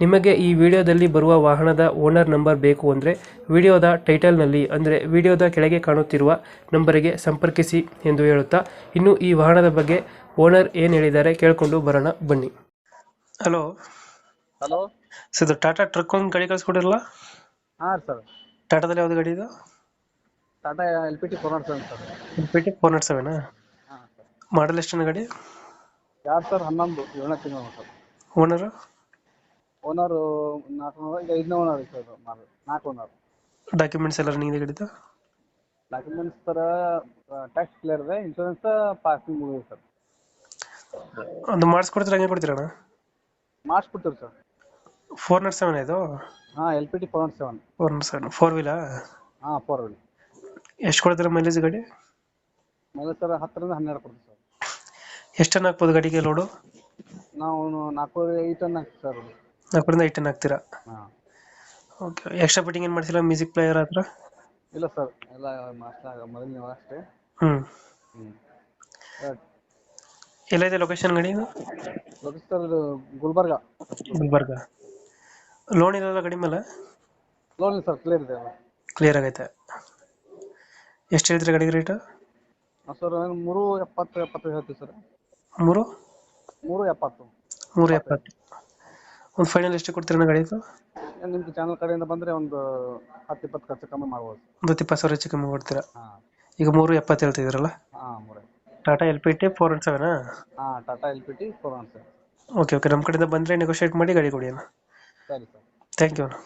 ನಿಮಗೆ ಈ ವಿಡಿಯೋದಲ್ಲಿ ಬರುವ ವಾಹನದ ಓನರ್ ನಂಬರ್ ಬೇಕು ಅಂದರೆ ವಿಡಿಯೋದ ಟೈಟಲ್ನಲ್ಲಿ ಅಂದರೆ ವಿಡಿಯೋದ ಕೆಳಗೆ ಕಾಣುತ್ತಿರುವ ನಂಬರಿಗೆ ಸಂಪರ್ಕಿಸಿ ಎಂದು ಹೇಳುತ್ತಾ ಇನ್ನು ಈ ವಾಹನದ ಬಗ್ಗೆ ಓನರ್ ಏನು ಹೇಳಿದ್ದಾರೆ ಕೇಳಿಕೊಂಡು ಬರೋಣ ಬನ್ನಿ. ಹಲೋ. ಹಲೋ. ಸರ್ ಇದು ಟಾಟಾ ಟ್ರಕ್ ಒಂದು ಗಾಡಿ ಕಳಿಸ್ಕೊಡಿರಲ್ಲ ಹಾಂ ಸರ್. ಟಾಟಾದಲ್ಲಿ ಯಾವುದು ಗಾಡಿ ಇದು? Tata L P T four nought seven sir. P T four nought ಸೆವೆನಾ? ಹಾಂ ಸರ್. ಮಾಡಲ್ ಎಷ್ಟು ಗಾಡಿ? ಯಾರು ಸರ್? ಹನ್ನೊಂದು. ಏಳನೇ ತಿಂಗಳು ಸರ್. ಓನರು? ಓನರು ನಾಲ್ಕು ಓನರ್ ಈಗ ಐದನೇ ಓನರ್ ಸರ್ ಮಾರು ನಾಲ್ಕು ಓನರ್ ಡಾಕ್ಯುಮೆಂಟ್ಸ್ ಎಲ್ಲ ರನ್ನಿಂಗ್ ಇದೆ ಗಾಡಿದು ಡಾಕ್ಯುಮೆಂಟ್ಸ್ ಸರ್ ಟ್ಯಾಕ್ಸ್ ಕ್ಲಿಯರ್ ಇದೆ ಇನ್ಶೂರೆನ್ಸ್ ಪಾಸಿಂಗ್ ಮುಗಿದೆ ಸರ್. ಒಂದು ಮಾಡಿಸ್ಕೊಡ್ತೀರ ಹಂಗೆ ಕೊಡ್ತೀರಣ್ಣ ಮಾಡಿಸ್ಬಿಡ್ತೀವಿ ಸರ್. ಫೋರ್ ನಾಟ್ ಸೆವೆನ್ ಇದು? ಹಾಂ L P T four nought seven four nought seven four ವೀಲಾ ಹಾಂ ಫೋರ್ ವೀಲ್ ಎಷ್ಟು ಕೊಡ್ತೀರ ಮೈಲೇಜ್ ಗಾಡಿ? ಮೈಲೇಜ್ ಸರ್ ಹತ್ತರಿಂದ ಹನ್ನೆರಡು ಕೊಡ್ತೀವಿ ಸರ್. ಎಷ್ಟು ಟನ್ ಹಾಕ್ಬೋದು ಗಾಡಿಗೆ ಲೋಡು ನಾವು ನಾಲ್ಕೂವರೆ ಐದು ಟನ್ ಹಾಕ್ತೀವಿ ಸರ್. ನಾಲ್ಕರಿಂದ ಐದು ಟನ್ ಹಾಕ್ತೀರಾ? ಹಾಂ. ಓಕೆ ಎಕ್ಸ್ಟ್ರಾ ಫಿಟ್ಟಿಂಗ್ ಏನು ಮಾಡ್ಸಿಲ್ಲ ಮ್ಯೂಸಿಕ್ ಪ್ಲೇಯರ್ ಹತ್ರ? ಇಲ್ಲ ಸರ್ ಎಲ್ಲ ಮಾಸ್ಟರ್ ಮೊದಲನೇ ಅಷ್ಟೇ. ಹ್ಞೂ ಹ್ಞೂ ಎಲ್ಲೈತೆ ಲೊಕೇಶನ್ ಗಡಿ ಇದು? ಲೊಕೇಶನ್ ಸರ್ ಇದು ಗುಲ್ಬರ್ಗ. ಗುಲ್ಬರ್ಗ. ಲೋನ್ ಇರಲ್ಲ ಗಡಿ ಮೇಲೆ? ಲೋನ್ ಸರ್ ಕ್ಲಿಯರ್ ಇದೆ ಕ್ಲಿಯರ್ ಆಗೈತೆ. ಎಷ್ಟು ಹೇಳ್ತೀರಿ ಗಾಡಿಗೆ ರೇಟು ಸರ್ ಮೂರು ಎಪ್ಪತ್ತು ಎಪ್ಪತ್ತೈದು ಹೇಳ್ತೀವಿ ಸರ್ ಮೂರು? ಮೂರು ಎಪ್ಪತ್ತು. ಮೂರು ಎಪ್ಪತ್ತು. ಒಂದು ಫೈನಲ್ ಎಷ್ಟು ಕೊಡ್ತೀರ ಗಾಡಿದು ನಿಮ್ಮ ಚಾನಲ್ ಕಡೆಯಿಂದ ಬಂದ್ರೆ ಒಂದು ಹತ್ತು ಇಪ್ಪತ್ತು ಖರ್ಚು ಕಮ್ಮಿ ಮಾಡ್ಬೋದು. ಒಂದು ಇಪ್ಪತ್ತು ಸಾವಿರ ಹೆಚ್ಚು ಕಮ್ಮಿ ಕೊಡ್ತೀರಾ? ಹಾಂ. ಈಗ ಮೂರು ಎಪ್ಪತ್ತು ಹೇಳ್ತಿದ್ದೀರಲ್ಲ ಹಾಂ ಮೂರೇ. Tata L P T four one ಸೆವೆನಾ ಹಾಂ Tata L P T four one sir okay okay ನಮ್ಮ ಕಡೆಯಿಂದ ಬಂದರೆ ನೆಗೋಷಿಯೇಟ್ ಮಾಡಿ ಗಾಡಿ ಕೊಡಿ ಅಣ್ಣ. ಸರಿ ಸರ್. ಥ್ಯಾಂಕ್ ಯು ಅಣ್ಣ.